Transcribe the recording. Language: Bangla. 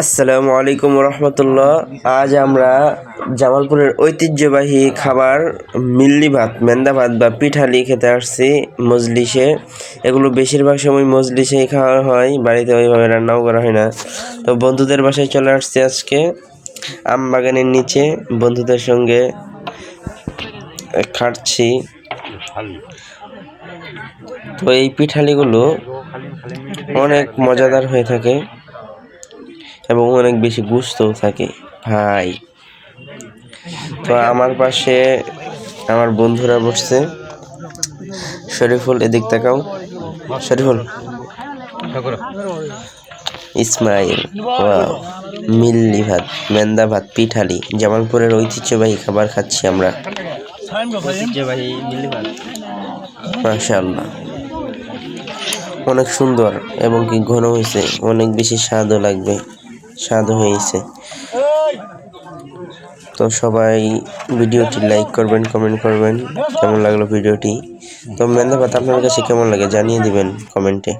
আসসালামু আলাইকুম রহমতুল্লাহ। আজ আমরা জামালপুরের ঐতিহ্যবাহী খাবার মিল্লি ভাত, মেন্দা ভাত বা পিঠালি খেতে আসছি মজলিসে। এগুলো বেশিরভাগ সময় মজলিসেই খাওয়া হয়, বাড়িতে ওইভাবে রান্নাও করা হয় না। তো বন্ধুদের বাসায় চলে আসছি আজকে, আম বাগানের নিচে। বন্ধুদের সঙ্গে খাটছি। তো এই পিঠালিগুলো অনেক মজাদার হয়ে থাকে। এবং অনেক বেশি গুস্তও থাকে। ভাই। তো আমার পাশে আমার বন্ধুরা বসছে। শরীফুল এদিক তাকাও। শরীফুল। ইসমাইল মিল্লি ভাত মেন্দা ভাত পিঠালি। জামালপুরের ঐতিহ্যবাহী খাবার খাচ্ছি আমরা। মাশাআল্লাহ। অনেক সুন্দর এবং কি ঘন হয়েছে। অনেক বেশি স্বাদও লাগবে। স্বাদ হয়েছে। তো সবাই ভিডিওটি লাইক করবেন কমেন্ট করবেন, কেমন লাগল ভিডিওটি? তো মেন্দা পাতা আপনার কাছে কেমন লাগে জানিয়ে দিবেন কমেন্টে